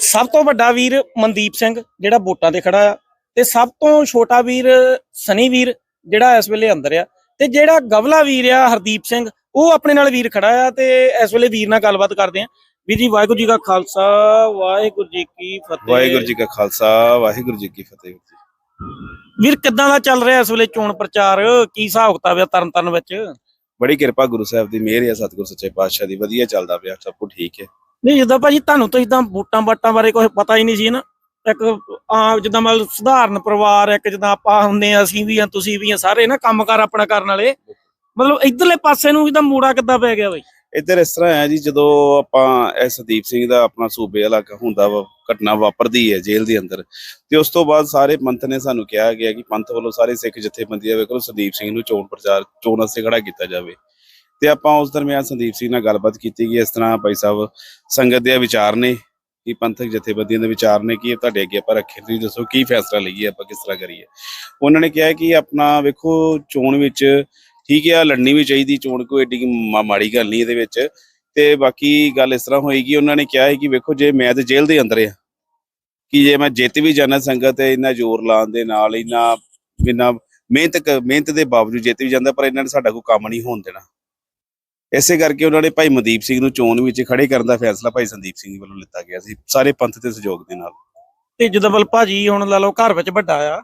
ਸਭ ਤੋਂ ਵੱਡਾ ਵੀਰ ਮਨਦੀਪ ਸਿੰਘ ਜਿਹੜਾ ਵੋਟਾਂ ਤੇ ਖੜਾ ਆ। ਤੇ ਸਭ ਤੋਂ ਛੋਟਾ ਵੀਰ ਸਨੀ ਵੀਰ ਜਿਹੜਾ ਇਸ ਵੇਲੇ ਅੰਦਰ ਆ। ਤੇ ਜਿਹੜਾ ਗਵਲਾ ਵੀਰ ਆ ਹਰਦੀਪ ਸਿੰਘ ਉਹ ਆਪਣੇ ਨਾਲ ਵੀਰ ਖੜਾ ਆ ਤੇ ਇਸ ਵੇਲੇ ਵੀਰ ਨਾਲ ਗੱਲਬਾਤ ਕਰਦੇ ਆ। ਵੀਰ ਜੀ ਵਾਹਿਗੁਰੂ ਜੀ ਕਾ ਖਾਲਸਾ ਵਾਹਿਗੁਰੂ ਜੀ ਕੀ ਫਤਿਹ। ਵਾਹਿਗੁਰੂ ਜੀ ਕਾ ਖਾਲਸਾ ਵਾਹਿਗੁਰੂ ਜੀ ਕੀ ਫਤਿਹ। ਵੀਰ ਕਿੱਦਾਂ ਦਾ ਚੱਲ ਰਿਹਾ ਇਸ ਵੇਲੇ ਚੋਣ ਪ੍ਰਚਾਰ? ਕੀ ਹਿਸਾਬ ਕਿਤਾਬ ਆ ਤਰਨਤਾਰਨ ਵਿੱਚ? ਬੜੀ ਕਿਰਪਾ ਗੁਰੂ ਸਾਹਿਬ ਦੀ ਮਿਹਰ ਹੈ ਸਤਿਗੁਰ ਸੱਚੇ ਪਾਤਸ਼ਾਹ ਦੀ। ਵਧੀਆ ਚੱਲਦਾ ਪਿਆ ਸਭ ਕੁਝ ਠੀਕ ਹੈ। ਨਹੀਂ, ਜਿੱਦਾਂ ਭਾਜੀ ਤੁਹਾਨੂੰ ਤਾਂ ਇਦਾਂ ਬੂਟਾਂ ਬਾਟਾਂ ਬਾਰੇ ਕੁਝ ਪਤਾ ਹੀ ਨਹੀਂ ਸੀ ਨਾ। ਇੱਕ ਆ ਜਿੱਦਾਂ ਮਤਲਬ ਸਧਾਰਨ ਪਰਿਵਾਰ, ਇੱਕ ਜਿੱਦਾਂ ਆਪਾਂ ਹੁੰਦੇ ਆ ਅਸੀਂ ਵੀ ਆ ਤੁਸੀਂ ਵੀ ਆ ਸਾਰੇ ਨਾ ਕੰਮਕਾਰ ਆਪਣਾ ਕਰਨ ਵਾਲੇ। ਮਤਲਬ ਇਧਰਲੇ ਪਾਸੇ ਨੂੰ ਇਹਦਾ ਮੂੜਾ ਕਿੱਦਾਂ ਪੈ ਗਿਆ ਬਈ? ਇੱਧਰ ਇਸ ਤਰ੍ਹਾਂ ਹੈ ਜੀ, ਜਦੋਂ ਆਪਾਂ ਇਹ ਸੰਦੀਪ ਸਿੰਘ ਦਾ ਆਪਣਾ ਸੂਬੇ ਇਲਾਕਾ ਹੁੰਦਾ ਵਾ, ਘਟਨਾ ਵਾਪਰਦੀ ਹੈ ਜੇਲ੍ਹ ਦੇ ਅੰਦਰ, ਤੇ ਉਸ ਤੋਂ ਬਾਅਦ ਸਾਰੇ ਪੰਥ ਨੇ ਸਾਨੂੰ ਕਿਹਾ ਗਿਆ ਕਿ ਪੰਥ ਵੱਲੋਂ ਸਾਰੇ ਸਿੱਖ ਜਥੇਬੰਦੀਆਂ ਵੇਖੋ, ਸੰਦੀਪ ਸਿੰਘ ਨੂੰ ਚੋਣ ਪ੍ਰਚਾਰ, ਚੋਣ ਵਾਸਤੇ ਖੜਾ ਕੀਤਾ ਜਾਵੇ। ਤੇ ਆਪਾਂ ਉਸ ਦਰਮਿਆਨ ਸੰਦੀਪ ਸਿੰਘ ਨਾਲ ਗੱਲਬਾਤ ਕੀਤੀ ਕਿ ਇਸ ਤਰ੍ਹਾਂ ਭਾਈ ਸਾਹਿਬ ਸੰਗਤ ਦੇ ਵਿਚਾਰ ਨੇ, ਕਿ ਪੰਥਕ ਜਥੇਬੰਦੀਆਂ ਦੇ ਵਿਚਾਰ ਨੇ, ਕੀ ਤੁਹਾਡੇ ਅੱਗੇ ਆਪਾਂ ਰੱਖੇ, ਤੁਸੀਂ ਦੱਸੋ ਕੀ ਫੈਸਲਾ ਲਈਏ ਆਪਾਂ, ਕਿਸ ਤਰ੍ਹਾਂ ਕਰੀਏ। ਉਹਨਾਂ ਨੇ ਕਿਹਾ ਕਿ ਆਪਣਾ ਵੇਖੋ ਚੋਣ ਵਿੱਚ ਠੀਕ ਹੈ ਲੜਨੀ ਵੀ ਚਾਹੀਦੀ, ਚੋਣ ਕੋਈ ਏਡੀ ਮਾੜੀ ਗੱਲ ਨਹੀਂ ਇਹਦੇ ਵਿੱਚ। ਤੇ ਬਾਕੀ ਗੱਲ ਇਸ ਤਰ੍ਹਾਂ ਹੋਏਗੀ, ਉਹਨਾਂ ਨੇ ਕਿਹਾ ਹੈ ਕਿ ਵੇਖੋ ਜੇ ਮੈਂ ਤੇ ਜੇਲ੍ਹ ਦੇ ਅੰਦਰ ਆ, ਕਿ ਜੇ ਮੈਂ ਜਿੱਤ ਵੀ ਜਾਣਾ ਸੰਗਤ ਤੇ ਇੰਨਾ ਜ਼ੋਰ ਲਾਉਣ ਦੇ ਨਾਲ, ਇੰਨਾ ਬਿਨਾ ਮਿਹਨਤ ਮਿਹਨਤ ਦੇ ਬਾਵਜੂਦ ਜਿੱਤ ਵੀ ਜਾਂਦਾ, ਪਰ ਇਹਨਾਂ ਨੇ ਸਾਡਾ ਕੋਈ ਕੰਮ ਨਹੀਂ ਹੋਣ ਦੇਣਾ। ਇਸੇ ਕਰਕੇ ਉਹਨਾਂ ਨੇ ਭਾਈ ਮਨਦੀਪ ਸਿੰਘ ਨੂੰ ਚੋਣ ਵਿੱਚ ਖੜੇ ਕਰਨ ਦਾ ਫੈਸਲਾ ਭਾਈ ਸੰਦੀਪ ਸਿੰਘ ਵੱਲੋਂ ਲਿੱਤਾ ਗਿਆ ਸੀ ਸਾਰੇ ਪੰਥ ਦੇ ਸਹਿਯੋਗ ਦੇ ਨਾਲ। ਤੇ ਜਦੋਂ ਬਲ ਭਾਜੀ ਹੁਣ ਲਾ ਲਓ ਘਰ ਵਿੱਚ ਵੱਡਾ ਆ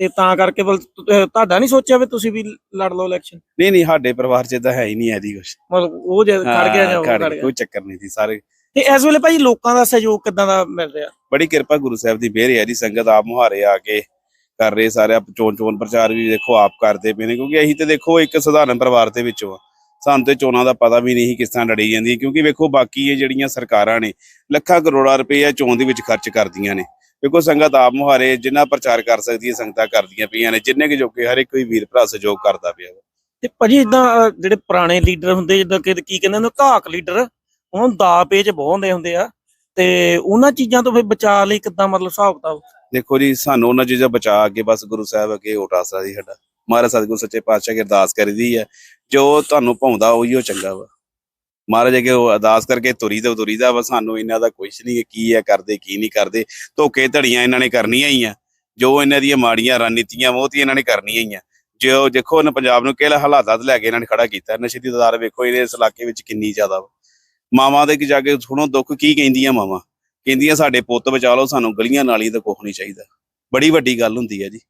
ਤੇ ਤਾਂ ਕਰਕੇ ਬਲ ਤੁਹਾਡਾ ਨਹੀਂ ਸੋਚਿਆ ਵੀ ਤੁਸੀਂ ਵੀ ਲੜ ਲਓ ਇਲੈਕਸ਼ਨ ਨਹੀਂ ਨਹੀਂ ਸਾਡੇ ਪਰਿਵਾਰ 'ਚ ਤਾਂ ਹੈ ਹੀ ਨਹੀਂ ਐਦੀ ਕੁਛ। ਮਤਲਬ ਉਹ ਜੇ ਖੜ ਗਿਆ ਜਾਂ ਖੜ ਗਿਆ, ਕੋਈ ਚੱਕਰ ਨਹੀਂ ਸੀ ਸਾਰੇ ਤੇ ਇਸ ਵੇਲੇ ਭਾਜੀ ਲੋਕਾਂ ਦਾ ਸਹਿਯੋਗ ਕਿੱਦਾਂ ਦਾ ਮਿਲ ਰਿਹਾ? ਬੜੀ ਕਿਰਪਾ ਗੁਰੂ ਸਾਹਿਬ ਦੀ ਮਿਹਰ ਹੈ ਜੀ ਸੰਗਤ ਆਪ ਮੁਹਾਰੇ ਆ ਕੇ ਕਰ ਰਹੇ ਸਾਰੇ ਚੋਣ ਚੋਣ ਪ੍ਰਚਾਰ ਵੀ ਦੇਖੋ ਆਪ ਕਰਦੇ ਪਏ ਨੇ ਕਿਉਂਕਿ ਅਸੀਂ ਤੇ ਦੇਖੋ ਇੱਕ ਸਧਾਰਨ ਪਰਿਵਾਰ ਦੇ ਵਿੱਚੋਂ ਆ। ਸਾਨੂੰ ਤੇ ਚੋਣਾਂ ਦਾ ਪਤਾ ਵੀ ਨਹੀਂ ਕਿਸ ਤਰ੍ਹਾਂ ਲੜੀ ਜਾਂਦੀ ਕਿਉਂਕਿ ਵੇਖੋ ਬਾਕੀ ਇਹ ਜਿਹੜੀਆਂ ਸਰਕਾਰਾਂ ਨੇ ਲੱਖਾਂ ਕਰੋੜਾਂ ਰੁਪਏ ਚੋਣ ਦੇ ਵਿੱਚ ਖਰਚ ਕਰਦੀਆਂ ਨੇ। ਵੇਖੋ ਸੰਗਤ ਆਪ ਮੁਹਾਰੇ ਜਿੰਨਾ ਪ੍ਰਚਾਰ ਕਰ ਸਕਦੀ ਹੈ ਸੰਗਤਾਂ ਕਰਦੀਆਂ ਪਈਆਂ ਨੇ ਜਿੰਨੇ ਕਿ ਜੋਗੇ ਹਰ ਇੱਕ ਕੋਈ ਵੀਰ ਭਰਾ ਸਹਿਯੋਗ ਕਰਦਾ ਪਿਆ। ਤੇ ਭਾਜੀ ਇਦਾਂ ਜਿਹੜੇ ਪੁਰਾਣੇ ਲੀਡਰ ਹੁੰਦੇ ਜਿੱਦਾਂ ਕਿ ਕੀ ਕਹਿੰਦੇ ਨੇ ਘਾਕ ਲੀਡਰ ਉਹਨਾਂ ਦਾ ਪੇਚ ਬਹੁੰਦੇ ਹੁੰਦੇ ਆ ਤੇ ਉਹਨਾਂ ਚੀਜ਼ਾਂ ਤੋਂ ਫਿਰ ਬਚਾ ਲਈ ਕਿੱਦਾਂ ਮਤਲਬ ਹਿਸਾਬ ਕਿਤਾਬ? ਦੇਖੋ ਜੀ ਸਾਨੂੰ ਉਹਨਾਂ ਚੀਜ਼ਾਂ ਬਚਾ ਅੱਗੇ ਬਸ ਗੁਰੂ ਸਾਹਿਬ ਅੱਗੇ ਓਟ ਆਸਰਾ ਸਾਡਾ। ਮਹਾਰਾਜ ਸਤਿਗੁਰੂ ਸੱਚੇ ਪਾਤਸ਼ਾਹ ਕੀ ਅਰਦਾਸ ਕਰੀਦੀ ਹੈ। ਜੋ ਤੁਹਾਨੂੰ ਭਾਉਂਦਾ ਉਹੀ ਉਹ ਚੰਗਾ ਵਾ। ਮਹਾਰਾਜ ਅੱਗੇ ਉਹ ਅਰਦਾਸ ਕਰਕੇ ਤੁਰੀ ਦਾ ਤੁਰੀ ਦਾ ਵਾ, ਸਾਨੂੰ ਇਹਨਾਂ ਦਾ ਕੁਛ ਨਹੀਂ ਕੀ ਹੈ ਕਰਦੇ, ਕੀ ਨਹੀਂ ਕਰਦੇ। ਧੋਖੇ ਧੜੀਆਂ ਇਹਨਾਂ ਨੇ ਕਰਨੀਆਂ ਹੀ ਆ। ਜੋ ਇਹਨਾਂ ਦੀਆਂ ਮਾੜੀਆਂ ਰਣਨੀਤੀਆਂ ਉਹ ਇਹਨਾਂ ਨੇ ਕਰਨੀਆਂ ਹੀ ਆ। ਜੋ ਦੇਖੋ ਇਹਨਾਂ ਪੰਜਾਬ ਨੂੰ ਕਿਹੜਾ ਹਾਲਾਤਾਂ 'ਚ ਲੈ ਕੇ ਇਹਨਾਂ ਨੇ ਖੜਾ ਕੀਤਾ। ਨਸ਼ੇ ਦੀ ਤਦਾਰ ਵੇਖੋ ਇਹਦੇ ਇਸ ਇਲਾਕੇ ਵਿੱਚ ਕਿੰਨੀ ਜ਼ਿਆਦਾ ਵਾ। ਮਾਵਾਂ ਦੇ ਜਾ ਕੇ ਸੁਣੋ ਦੁੱਖ ਕੀ ਕਹਿੰਦੀਆਂ ਮਾਵਾਂ। ਕਹਿੰਦੀਆਂ ਸਾਡੇ ਪੁੱਤ ਬਚਾ ਲਓ, ਸਾਨੂੰ ਗਲੀਆਂ ਨਾਲੀਆਂ ਦਾ ਕੁਛ ਨਹੀਂ ਚਾਹੀਦਾ। ਬੜੀ ਵੱਡੀ ਗੱਲ ਹੁੰਦੀ ਹੈ ਜੀ।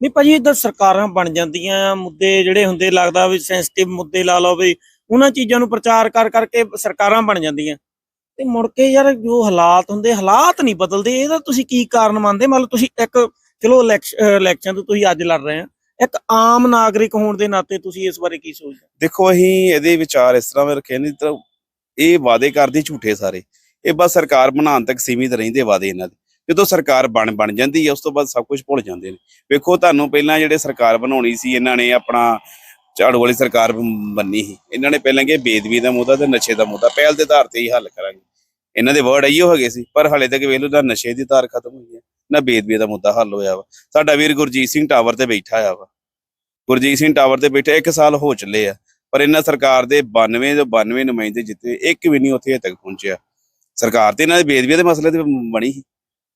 ਨਹੀਂ ਭਾਜੀ ਇਦਾਂ ਸਰਕਾਰਾਂ ਬਣ ਜਾਂਦੀਆਂ ਆ ਮੁੱਦੇ ਜਿਹੜੇ ਹੁੰਦੇ ਲੱਗਦਾ ਵੀ ਸੈਂਸਿਟਿਵ ਮੁੱਦੇ ਲਾ ਲਓ ਵੀ, ਉਹਨਾਂ ਚੀਜ਼ਾਂ ਨੂੰ ਪ੍ਰਚਾਰ ਕਰ ਕਰਕੇ ਸਰਕਾਰਾਂ ਬਣ ਜਾਂਦੀਆਂ। ਤੇ ਮੁੜ ਕੇ ਯਾਰ ਜੋ ਹਾਲਾਤ ਹੁੰਦੇ, ਹਾਲਾਤ ਨਹੀਂ ਬਦਲਦੇ, ਇਹਦਾ ਤੁਸੀਂ ਕੀ ਕਾਰਨ ਮੰਨਦੇ? ਮਤਲਬ ਤੁਸੀਂ ਇੱਕ, ਚਲੋ ਇਲੈਕਸ਼ਨ ਤੋਂ ਤੁਸੀਂ ਅੱਜ ਲੜ ਰਹੇ ਆ। ਇੱਕ ਆਮ ਨਾਗਰਿਕ ਹੋਣ ਦੇ ਨਾਤੇ ਤੁਸੀਂ ਇਸ ਬਾਰੇ ਕੀ ਸੋਚਦੇ? ਦੇਖੋ, ਅਸੀਂ ਇਹਦੇ ਵਿਚਾਰ ਇਸ ਤਰ੍ਹਾਂ ਰੱਖੇ ਨੇ ਤਾਂ ਇਹ ਵਾਅਦੇ ਕਰਦੇ ਝੂਠੇ ਸਾਰੇ। ਇਹ ਬਸ ਸਰਕਾਰ ਬਣਾਉਣ ਤੱਕ ਸੀਮਿਤ ਰਹਿੰਦੇ ਵਾਅਦੇ ਇਹਨਾਂ ਦੇ। ਜਦੋਂ ਸਰਕਾਰ ਬਣ ਬਣ ਜਾਂਦੀ ਹੈ, ਉਸ ਤੋਂ ਬਾਅਦ ਸਭ ਕੁਝ ਭੁੱਲ ਜਾਂਦੇ ਨੇ। ਵੇਖੋ, ਤੁਹਾਨੂੰ ਪਹਿਲਾਂ ਜਿਹੜੇ ਸਰਕਾਰ ਬਣਾਉਣੀ ਸੀ, ਇਹਨਾਂ ਨੇ ਆਪਣਾ ਝਾੜੂ ਵਾਲੀ ਸਰਕਾਰ ਬੰਨੀ ਸੀ। ਇਹਨਾਂ ਨੇ ਪਹਿਲਾਂ ਕਿ ਬੇਦਬੀ ਦਾ ਮੁੱਦਾ ਤੇ ਨਸ਼ੇ ਦਾ ਮੁੱਦਾ ਪਹਿਲ ਦੇ ਆਧਾਰ ਤੇ ਹੀ ਹੱਲ ਕਰਾਂਗੇ। ਇਹਨਾਂ ਦੇ ਵਰਡ ਇਹੋ ਹੈਗੇ ਸੀ, ਪਰ ਹਲੇ ਤੱਕ ਵੇਖ ਲਓ, ਨਾ ਨਸ਼ੇ ਦੀ ਤਾਰ ਖਤਮ ਹੋਈ ਹੈ, ਨਾ ਬੇਦਬੀ ਦਾ ਮੁੱਦਾ ਹੱਲ ਹੋਇਆ ਵਾ। ਸਾਡਾ ਵੀਰ ਗੁਰਜੀਤ ਸਿੰਘ ਟਾਵਰ ਤੇ ਬੈਠਾ ਆ ਵਾ। ਗੁਰਜੀਤ ਸਿੰਘ ਟਾਵਰ ਤੇ ਬੈਠੇ, ਇੱਕ ਸਾਲ ਹੋ ਚੱਲੇ ਆ, ਪਰ ਇਹਨਾਂ ਸਰਕਾਰ ਦੇ 92 ਤੋਂ 92 ਨੁਮਾਇੰਦੇ ਜਿੱਤੇ, ਇੱਕ ਵੀ ਨਹੀਂ ਉੱਥੇ ਹਜੇ ਤੱਕ ਪਹੁੰਚਿਆ। ਸਰਕਾਰ ਤੇ ਇਹਨਾਂ ਦੇ ਬੇਦਬੀ ਦੇ ਮਸਲੇ ਤੇ ਬਣੀ ਸੀ।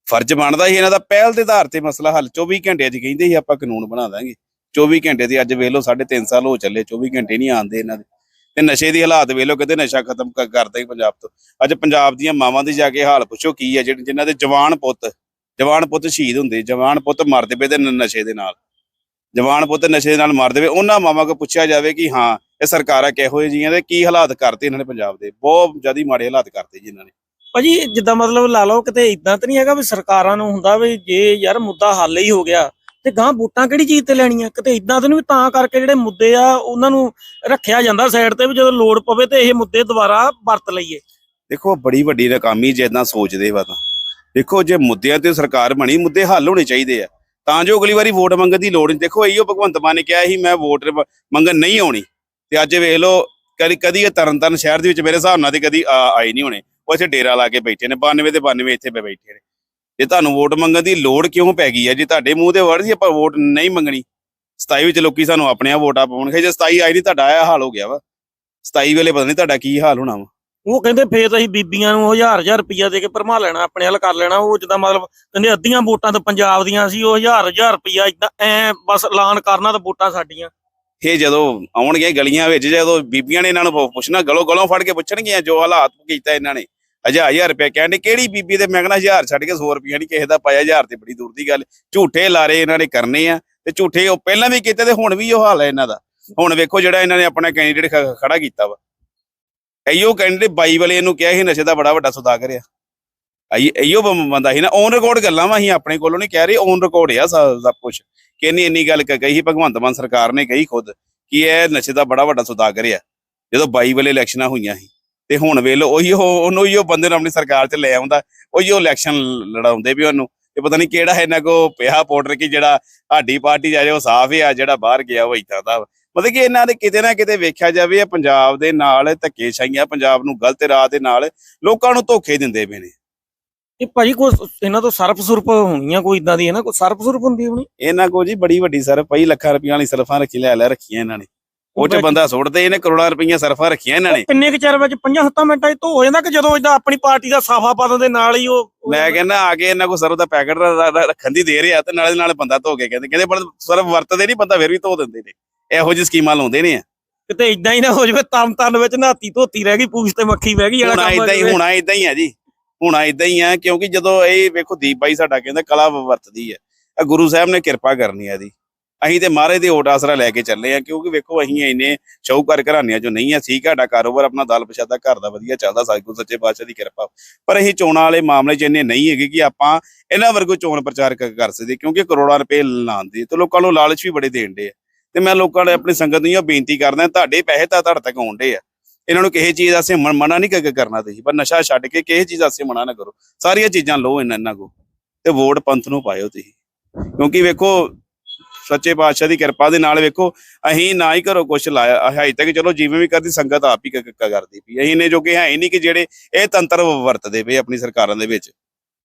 ਫਰਜ਼ ਬਣਦਾ ਸੀ ਇਹਨਾਂ ਦਾ। ਪਹਿਲ ਦੇ ਆਧਾਰ ਤੇ ਮਸਲਾ ਹੱਲ 24 ਘੰਟੇ 'ਚ ਕਹਿੰਦੇ ਸੀ, ਆਪਾਂ ਕਾਨੂੰਨ ਬਣਾ ਦਾਂਗੇ। 24 ਘੰਟੇ ਦੀ ਅੱਜ ਵੇਖ ਲਓ 3.5 ਸਾਲ ਹੋ ਚੱਲੇ 24 ਘੰਟੇ ਨਹੀਂ ਆਉਂਦੇ ਇਹਨਾਂ ਦੇ। ਤੇ ਨਸ਼ੇ ਦੀ ਹਾਲਾਤ ਵੇਖ ਲਓ, ਕਿਤੇ ਨਸ਼ਾ ਖਤਮ ਕਰਦਾ ਹੀ ਪੰਜਾਬ ਤੋਂ। ਅੱਜ ਪੰਜਾਬ ਦੀਆਂ ਮਾਵਾਂ ਦੀ ਜਾ ਕੇ ਹਾਲ ਪੁੱਛੋ ਕੀ ਹੈ ਜਿਹੜੇ, ਜਿਨ੍ਹਾਂ ਦੇ ਜਵਾਨ ਪੁੱਤ ਜਵਾਨ ਪੁੱਤ ਸ਼ਹੀਦ ਹੁੰਦੇ, ਜਵਾਨ ਪੁੱਤ ਮਰਦੇ ਪਏ ਤੇ ਨਸ਼ੇ ਦੇ ਨਾਲ। ਜਵਾਨ ਪੁੱਤ ਨਸ਼ੇ ਦੇ ਨਾਲ ਮਰਦੇ ਪਏ ਉਹਨਾਂ ਮਾਵਾਂ ਕੋ ਪੁੱਛਿਆ ਜਾਵੇ ਕਿ ਹਾਂ, ਇਹ ਸਰਕਾਰਾਂ ਕਿਹੋ ਜਿਹੀਆਂ ਦੇ ਕੀ ਹਾਲਾਤ ਕਰਤੇ ਇਹਨਾਂ ਨੇ ਪੰਜਾਬ ਦੇ? ਬਹੁਤ ਜ਼ਿਆਦਾ ਮਾੜੇ ਹਾਲਾਤ ਕਰਤੇ ਜੀ ਇਹਨਾਂ ਨੇ। ਭਾਜੀ, ਜਿੱਦਾਂ ਮਤਲਬ ਲਾ ਲਓ ਕਿਤੇ ਇਦਾਂ ਤਾਂ ਨਹੀਂ ਹੈਗਾ ਵੀ ਸਰਕਾਰਾਂ ਨੂੰ ਹੁੰਦਾ ਵੀ ਜੇ ਯਾਰ ਮੁੱਦਾ ਹੱਲ ਹੀ ਹੋ ਗਿਆ ਤੇ ਗਾਂ ਵੋਟਾਂ ਕਿਹੜੀ ਚੀਜ਼ ਤੇ ਲੈਣੀਆਂ? ਕਿਤੇ ਇਦਾਂ ਤਾਂ ਨਹੀਂ ਤਾਂ ਕਰਕੇ ਜਿਹੜੇ ਮੁੱਦੇ ਆ ਉਹਨਾਂ ਨੂੰ ਰੱਖਿਆ ਜਾਂਦਾ ਸਾਈਡ ਤੇ ਵੀ ਜਦੋਂ ਲੋੜ ਪਵੇ ਤੇ ਇਹ ਮੁੱਦੇ ਦੁਬਾਰਾ ਵਰਤ ਲਈਏ। ਦੇਖੋ, ਬੜੀ ਵੱਡੀ ਨਾਕਾਮੀ ਜੇ ਇਦਾਂ ਸੋਚਦੇ ਵਾ ਤਾਂ। ਦੇਖੋ, ਜੇ ਮੁੱਦਿਆਂ ਤੇ ਸਰਕਾਰ ਬਣੀ, ਮੁੱਦੇ ਹੱਲ ਹੋਣੇ ਚਾਹੀਦੇ ਆ। ਤਾਂ ਜੋ ਅਗਲੀ ਵਾਰੀ ਵੋਟ ਮੰਗਣ ਦੀ ਲੋੜ ਨਹੀਂ। ਦੇਖੋ, ਇਹੋ ਭਗਵੰਤ ਮਾਨ ਨੇ ਕਿਹਾ ਸੀ, ਮੈਂ ਵੋਟ ਮੰਗਣ ਨਹੀਂ ਆਉਣੀ। ਤੇ ਅੱਜ ਵੇਖ ਲਓ, ਕਦੀ ਕਦੀ ਇਹ ਤਰਨਤਾਰਨ ਸ਼ਹਿਰ ਦੇ ਵਿੱਚ ਮੇਰੇ ਹਿਸਾਬ ਨਾਲ ਤੇ ਕਦੀ ਆ- ਆਏ ਨਹੀਂ ਹੋਣੇ। ਉਹ ਇੱਥੇ ਡੇਰਾ ਲਾ ਕੇ ਬੈਠੇ ਨੇ 92 ਤੇ 92 ਇੱਥੇ ਪੇ ਬੈਠੇ ਨੇ। ਜੇ ਤੁਹਾਨੂੰ ਵੋਟ ਮੰਗਣ ਦੀ ਲੋੜ ਕਿਉਂ ਪੈ ਗਈ ਹੈ? ਜੇ ਤੁਹਾਡੇ ਮੂੰਹ ਤੇ ਵੜ ਜੀ ਆਪਾਂ ਵੋਟ ਨਹੀਂ ਮੰਗਣੀ। 27 ਵਿੱਚ ਲੋਕੀ ਸਾਨੂੰ ਆਪਣੇ ਆ ਵੋਟਾਂ ਪਾਉਣਗੇ ਜੇ 27 ਆਈ ਨਹੀਂ ਤੁਹਾਡਾ ਇਹ ਹਾਲ ਹੋ ਗਿਆ ਵਾ। 27 ਵੇਲੇ ਪਤਾ ਨਹੀਂ ਤੁਹਾਡਾ ਕੀ ਹਾਲ ਹੋਣਾ ਵਾ। ਉਹ ਕਹਿੰਦੇ ਫੇਰ ਤਾਂ ਅਸੀਂ ਬੀਬੀਆਂ ਨੂੰ ਹਜ਼ਾਰ ਹਜ਼ਾਰ ਰੁਪਈਆ ਦੇ ਕੇ ਭਰਮਾ ਲੈਣਾ ਆਪਣੇ ਵੱਲ ਕਰ ਲੈਣਾ। ਉਹ ਜਿੱਦਾਂ ਮਤਲਬ ਕਹਿੰਦੇ ਅੱਧੀਆਂ ਵੋਟਾਂ ਤਾਂ ਪੰਜਾਬ ਦੀਆਂ ਸੀ ਉਹ ਹਜ਼ਾਰ ਹਜ਼ਾਰ ਰੁਪਈਆ ਇਦਾਂ ਐ ਬਸ ਐਲਾਨ ਕਰਨਾ ਤਾਂ ਵੋਟਾਂ ਸਾਡੀਆਂ। ਇਹ ਜਦੋਂ ਆਉਣਗੇ ਗਲੀਆਂ ਵਿੱਚ ਜਦੋਂ ਬੀਬੀਆਂ ਨੇ ਇਹਨਾਂ ਨੂੰ ਪੁੱਛਣਾ ਗਲੋਂ ਗਲੋਂ ਫੜ ਕੇ ਪੁੱਛਣਗੀਆਂ ਜੋ ਹਾਲਾਤ ਕੀਤਾ ਇਹਨਾਂ ਨੇ। ਹਜ਼ਾਰ ਹਜ਼ਾਰ ਰੁਪਏ ਕਹਿੰਦੇ ਕਿਹੜੀ ਬੀਬੀ ਤੇ? ਮੈਂ ਕਹਿੰਦਾ ਹਜ਼ਾਰ ਛੱਡ ਕੇ 100 ਰੁਪਏ ਨਹੀਂ ਕਿਸੇ ਦਾ ਪਾਇਆ, ਹਜ਼ਾਰ ਤੇ ਬੜੀ ਦੂਰ ਦੀ ਗੱਲ। ਝੂਠੇ ਲਾਰੇ ਇਹਨਾਂ ਨੇ ਕਰਨੇ ਆ ਤੇ ਝੂਠੇ ਉਹ ਪਹਿਲਾਂ ਵੀ ਕੀਤੇ ਤੇ ਹੁਣ ਵੀ ਉਹ ਹਾਲ ਹੈ ਇਹਨਾਂ ਦਾ। ਹੁਣ ਵੇਖੋ ਜਿਹੜਾ ਇਹਨਾਂ ਨੇ ਆਪਣਾ ਕੈਂਡੀਡੇਟ ਖੜਾ ਕੀਤਾ ਵਾ। ਇਹੋ ਕੈਂਡੀਡੇਟ ਬਾਈ ਵਾਲੇ ਇਹਨੂੰ ਕਿਹਾ ਸੀ ਨਸ਼ੇ ਦਾ ਬੜਾ ਵੱਡਾ ਸੁਦਾਗਰ ਆ ਆਈ ਬੰਦਾ ਸੀ ਨਾ ਔਨ ਰਿਕਾਰਡ ਗੱਲਾਂ ਵਾ ਅਸੀਂ ਆਪਣੇ ਕੋਲੋਂ ਨਹੀਂ ਕਹਿ ਰਹੇ ਔਨ ਰਿਕਾਰਡ ਆ ਸਭ ਸਭ ਕੁਝ ਕਿ ਇਹਨੇ ਇੰਨੀ ਗੱਲ ਕਹੀ ਸੀ, ਭਗਵੰਤ ਮਾਨ ਸਰਕਾਰ ਨੇ ਕਹੀ ਖੁਦ ਕਿ ਇਹ ਨਸ਼ੇ ਦਾ ਬੜਾ ਵੱਡਾ ਸੁਦਾਗਰ ਆ ਜਦੋਂ ਬਾਈ ਵਾਲੇ ਇਲੈਕਸ਼ਨਾਂ ਹੋਈਆਂ ਸੀ। ਤੇ ਹੁਣ ਵੇਖ ਲਓ ਉਹੀ ਉਹਨੂੰ ਉਹੀ ਉਹ ਬੰਦੇ ਨੂੰ ਆਪਣੀ ਸਰਕਾਰ 'ਚ ਲੈ ਆਉਂਦਾ ਉਹੀ ਉਹ ਇਲੈਕਸ਼ਨ ਲੜਾਉਂਦੇ ਵੀ ਉਹਨੂੰ। ਤੇ ਪਤਾ ਨਹੀਂ ਕਿਹੜਾ ਇਹਨਾਂ ਕੋ ਪਿਆ ਪਾਊਡਰ ਕੀ ਜਿਹੜਾ ਸਾਡੀ ਪਾਰਟੀ ਜਾ ਰਿਹਾ ਉਹ ਸਾਫ਼ ਆ ਜਿਹੜਾ ਬਾਹਰ ਗਿਆ ਉਹ ਇਦਾਂ ਦਾ। ਮਤਲਬ ਕਿ ਇਹਨਾਂ ਦੇ ਕਿਤੇ ਨਾ ਕਿਤੇ ਵੇਖਿਆ ਜਾਵੇ ਇਹ ਪੰਜਾਬ ਦੇ ਨਾਲ ਧੱਕੇਸ਼ਾਹੀਆਂ ਪੰਜਾਬ ਨੂੰ ਗਲਤ ਰਾਹ ਦੇ ਨਾਲ ਲੋਕਾਂ ਨੂੰ ਧੋਖੇ ਦਿੰਦੇ ਪਏ ਨੇ। ਇਹ ਭਾਜੀ ਕੋਈ ਇਹਨਾਂ ਤੋਂ ਸਰਫ ਸੁਰਫ ਹੋਣੀਆਂ ਕੋਈ ਇਦਾਂ ਦੀ ਹੈ ਨਾ ਕੋਈ ਸਰਫ ਸੁਰਫ ਹੁੰਦੀ ਹੋਣੀ? ਇਹਨਾਂ ਕੋ ਜੀ ਬੜੀ ਵੱਡੀ ਸਰਫ ਪਈ ਲੱਖਾਂ ਰੁਪਈਆਂ ਵਾਲੀ ਸਰਫਾਂ ਰੱਖੀ ਲੈ ਲੈ ਰੱਖੀਆਂ ਇਹਨਾਂ ਨੇ। ਉਹ ਚ ਬੰਦਾ ਸੁੱਟਦੇ ਇਹਨੇ ਕਰੋੜਾਂ ਰੁਪਈਆਂ ਸਰਫਾਂ ਰੱਖੀਆਂ ਇਹਨਾਂ ਨੇ। ਕਿੰਨੇ ਕੁ ਚਿਰ ਵਿੱਚ 5-7 ਮਿੰਟਾਂ 'ਚ ਧੋ ਹੋ ਜਾਂਦਾ ਕਿ ਜਦੋਂ ਇਦਾਂ ਆਪਣੀ ਪਾਰਟੀ ਦਾ ਸਾਫਾ ਪਾ ਦਿੰਦੇ ਨਾਲ ਹੀ ਉਹ ਮੈਂ ਕਹਿੰਦਾ ਆ ਕੇ ਇਹਨਾਂ ਕੋ ਸਰਫ ਦਾ ਪੈਕਟ ਰੱਖਣ ਦੀ ਦੇ ਰਿਹਾ ਤੇ ਨਾਲੇ ਦੀ ਨਾਲ ਬੰਦਾ ਧੋ ਕੇ ਕਹਿੰਦੇ ਕਹਿੰਦੇ ਪਰ ਸਰਫ ਵਰਤਦੇ ਨਹੀਂ ਬੰਦਾ ਫਿਰ ਵੀ ਧੋ ਦਿੰਦੇ ਨੇ। ਇਹੋ ਜਿਹੀ ਸਕੀਮਾਂ ਲਾਉਂਦੇ ਨੇ ਕਿਤੇ ਇਦਾਂ ਹੀ ਨਾ ਹੋ ਜਾਵੇ ਤਮ ਤਨ ਵਿੱਚ ਨਹਾਤੀ ਧੋਤੀ ਰਹਿ ਗਈ ਪੂਛ ਤੇ ਮੱਖੀ ਬਹਿ ਗਈ ਕੰਮ ਇਦਾਂ ਹੀ। ਹੁਣਾ ਇਦਾਂ ਹੀ ਆ ਜੀ। ਹੁਣਾ ਇਦਾਂ ਹੀ ਆ ਕਿਉਂਕਿ ਜਦੋਂ ਇਹ ਵੇਖੋ ਦੀਪ ਬਾਈ ਸਾਡਾ ਕਹਿੰਦਾ ਕਲਾ ਵਰਤਦੀ ਹੈ ਆ ਗੁਰੂ ਸਾਹਿਬ ਨੇ ਕਿਰਪਾ ਕਰਨੀ ਆ ਦੀ ਅਸੀਂ ਤੇ ਮਹਾਰਾਜ ਦੇ ਓਟ ਆਸਰਾ ਲੈ ਕੇ ਚੱਲੇ ਆ, ਕਿਉਂਕਿ ਵੇਖੋ ਅਸੀਂ ਇੰਨੇ ਸ਼ੌਕਰ ਘਰਾਣਿਆਂ ਚੋਂ ਨਹੀਂ ਆ ਠੀਕ ਸਾਡਾ ਕਾਰੋਬਾਰ ਆਪਣਾ ਦਲ ਪ੍ਰਸ਼ਾਦਾ ਘਰ ਦਾ ਵਧੀਆ ਚੱਲਦਾ ਸਾਈਕਲ ਸੱਚੇ ਪਾਤਸ਼ਾਹ ਦੀ ਕਿਰਪਾ। ਪਰ ਅਸੀਂ ਚੋਣਾਂ ਵਾਲੇ ਮਾਮਲੇ 'ਚ ਇੰਨੇ ਨਹੀਂ ਹੈਗੇ ਕਿ ਆਪਾਂ ਇਹਨਾਂ ਵਰਗੂ ਚੋਣ ਪ੍ਰਚਾਰ ਕਰ ਸਕਦੇ ਕਿਉਂਕਿ ਕਰੋੜਾਂ ਰੁਪਏ ਲਾਉਂਦੇ ਤੇ ਲੋਕਾਂ ਨੂੰ ਲਾਲਚ ਵੀ ਬੜੇ ਦੇਣ ਦੇ ਆ। ਤੇ ਮੈਂ ਲੋਕਾਂ ਨੇ ਆਪਣੀ ਸੰਗਤ ਨੂੰ ਇਹ ਬੇਨਤੀ ਕਰਦਾ, ਤੁਹਾਡੇ ਪੈਸੇ ਤਾਂ ਤੁਹਾਡੇ ਤੱਕ ਆਉਂਦੇ ਆ। ਇਹਨਾਂ ਨੂੰ ਕਿਸੇ ਚੀਜ਼ ਵਾਸਤੇ ਮ- ਮਨਾ ਨਹੀਂ ਕਰਨਾ ਤੁਸੀਂ, ਪਰ ਨਸ਼ਾ ਛੱਡ ਕੇ ਕਿਸੇ ਚੀਜ਼ ਵਾਸਤੇ ਮਨਾ ਨਾ ਕਰੋ। ਸਾਰੀਆਂ ਚੀਜ਼ਾਂ ਲਓ ਇਹਨਾਂ ਇਹਨਾਂ ਕੋ ਤੇ ਵੋਟ ਪੰਥ ਨੂੰ ਪਾਇਓ ਤੁਸੀਂ। ਕਿਉਂਕਿ ਵੇਖੋ ਸੱਚੇ ਪਾਤਸ਼ਾਹ ਦੀ ਕਿਰਪਾ ਦੇ ਨਾਲ ਵੇਖੋ, ਅਸੀਂ ਨਾ ਹੀ ਘਰੋਂ ਕੁਛ ਲਾਇਆ ਹਜੇ ਤੱਕ ਚਲੋ ਜਿਵੇਂ ਵੀ ਕਰਦੀ ਸੰਗਤ ਆਪ ਹੀ ਕ- ਕਰਦੀ ਪਈ। ਅਸੀਂ ਨੇ ਜੋਗੇ ਹੈ ਹੀ ਨਹੀਂ ਕਿ ਜਿਹੜੇ ਇਹ ਤੰਤਰ ਵਰਤਦੇ ਪਏ ਆਪਣੀ ਸਰਕਾਰਾਂ ਦੇ ਵਿੱਚ।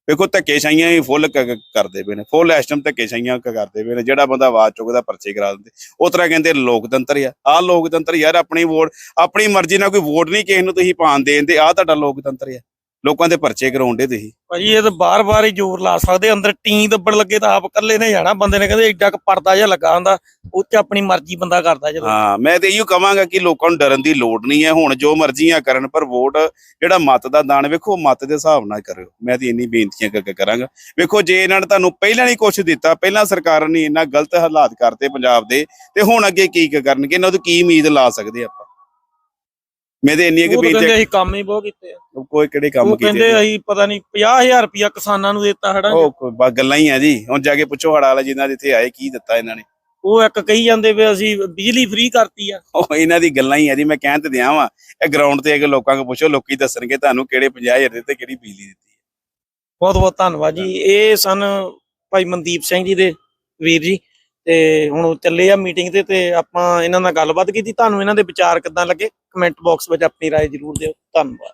ਵੇਖੋ ਧੱਕੇਸ਼ਾਹੀਆਂ ਹੀ ਫੁੱਲ ਕਰਦੇ ਪਏ ਨੇ, ਫੁੱਲ ਐਸਟਮ ਟਾਈਮ ਧੱਕੇਸ਼ਾਹੀਆਂ ਕਰਦੇ ਪਏ ਨੇ, ਜਿਹੜਾ ਬੰਦਾ ਆਵਾਜ਼ ਚੁੱਕਦਾ ਪਰਚੇ ਕਰਾ ਦਿੰਦੇ। ਉਹ ਤਰ੍ਹਾਂ ਕਹਿੰਦੇ ਲੋਕਤੰਤਰ ਆ। ਆਹ ਲੋਕਤੰਤਰ ਯਾਰ ਆਪਣੀ ਵੋਟ, ਆਪਣੀ ਮਰਜ਼ੀ ਨਾਲ ਕੋਈ ਵੋਟ ਨਹੀਂ, ਕਿਸੇ ਨੂੰ ਤੁਸੀਂ ਪਾਣ ਦੇਣ ਆਹ ਤੁਹਾਡਾ ਲੋਕਤੰਤਰ ਆ। ਲੋਕਾਂ ਦੇ ਪਰਚੇ ਕਰਾਉਂਦੇ ਤੁਸੀਂ? ਭਾਜੀ ਇਹ ਤਾਂ ਬਾਰ-ਬਾਰ ਹੀ ਜ਼ੋਰ ਲਾ ਸਕਦੇ ਅੰਦਰ ਟੀ ਦੱਬਣ ਲੱਗੇ ਤਾਂ ਆਪ ਇਕੱਲੇ ਨੇ ਜਾਣਾ ਬੰਦੇ ਨੇ ਕਹਿੰਦੇ ਏਡਾ ਕੁ ਪਰਦਾ ਜਿਹਾ ਲੱਗਾ ਹੁੰਦਾ ਉਹ 'ਚ ਆਪਣੀ ਮਰਜ਼ੀ ਬੰਦਾ ਕਰਦਾ ਜਦੋਂ ਹਾਂ ਮੈਂ ਤੇ ਇਹੋ ਕਹਾਂਗਾ ਕਿ ਲੋਕਾਂ ਨੂੰ ਡਰਨ ਦੀ ਲੋੜ ਨਹੀਂ ਹੈ ਹੁਣ ਜੋ ਮਰਜ਼ੀਆਂ ਕਰਨ ਪਰ ਵੋਟ ਜਿਹੜਾ ਮਤ ਦਾ ਦਾਨ ਵੇਖੋ ਮਤ ਦੇ ਹਿਸਾਬ ਨਾਲ ਕਰਿਓ। ਮੈਂ ਤੇ ਇੰਨੀ ਬੇਨਤੀਆਂ ਕ- ਕ- ਕਰਾਂਗਾ। ਵੇਖੋ ਜੇ ਇਹਨਾਂ ਨੇ ਤੁਹਾਨੂੰ ਪਹਿਲਾਂ ਨਹੀਂ ਕੁਛ ਦਿੱਤਾ ਪਹਿਲਾਂ ਸਰਕਾਰ ਨੇ ਇੰਨਾ ਗਲਤ ਹਾਲਾਤ ਕਰਤੇ ਪੰਜਾਬ ਦੇ ਤੇ ਹੁਣ ਅੱਗੇ ਕੀ ਕ- ਕਰਨਗੇ ਇਹਨਾਂ ਤੋਂ ਕੀ ਉਮੀਦ ਲਾ ਸਕਦੇ ਆਪਾਂ? ਮੈਂ ਤੇ ਇੰਨੀ ਕਿ ਉਹ ਤਾਂ ਕਹਿੰਦੇ ਅਸੀਂ ਕੰਮ ਹੀ ਬਹੁਤ ਕੀਤੇ ਆ। ਕੋਈ ਕਿਹੜੇ ਕੰਮ ਉਹ ਕਹਿੰਦੇ ਕੀਤੇ ਅਸੀਂ ਪਤਾ ਨਹੀਂ 50000 ਰੁਪਇਆ ਕਿਸਾਨਾਂ ਨੂੰ ਦਿੱਤਾ ਹੜਾ ਉਹ ਕੋਈ ਬਸ ਗੱਲਾਂ ਹੀ ਆ ਜੀ। ਹੁਣ ਜਾ ਕੇ ਪੁੱਛੋ ਹੜਾ ਵਾਲਾ ਜਿਨ੍ਹਾਂ ਦੇ ਇੱਥੇ ਆਏ ਕੀ ਦਿੱਤਾ ਇਹਨਾਂ ਨੇ? ਉਹ ਇੱਕ ਕਹੀ ਜਾਂਦੇ ਵੀ ਅਸੀਂ ਬਿਜਲੀ ਫ੍ਰੀ ਕਰਤੀ ਆ। ਉਹ ਇਹਨਾਂ ਦੀ ਗੱਲਾਂ ਹੀ ਆ ਜੀ ਮੈਂ ਕਹਿਣ ਤੇ ਦਿਆਂ ਵਾਂ ਇਹ ਗਰਾਊਂਡ ਤੇ ਆ ਕੇ ਲੋਕਾਂ ਨੂੰ ਪੁੱਛੋ ਲੋਕੀ ਦੱਸਣਗੇ ਤੁਹਾਨੂੰ ਕਿਹੜੇ 50000 ਦਿੱਤੇ ਕਿਹੜੀ ਬਿਜਲੀ ਦਿੱਤੀ ਬਹੁਤ ਬਹੁਤ ਧੰਨਵਾਦ ਜੀ। ਇਹ ਸਨ ਭਾਈ ਮਨਦੀਪ ਸਿੰਘ ਜੀ ਦੇ ਵੀਰ ਜੀ। ਤੇ ਹੁਣ ਉਹ ਚੱਲੇ ਆ ਮੀਟਿੰਗ ਤੇ ਤੇ ਆਪਾਂ ਇਹਨਾਂ ਨਾਲ ਗੱਲਬਾਤ ਕੀਤੀ ਤੁਹਾਨੂੰ ਇਹਨਾਂ ਦੇ ਵਿਚਾਰ ਕਿੱਦਾਂ ਲੱਗੇ ਕਮੈਂਟ ਬਾਕਸ ਵਿੱਚ ਆਪਣੀ رائے ਜ਼ਰੂਰ ਦਿਓ ਧੰਨਵਾਦ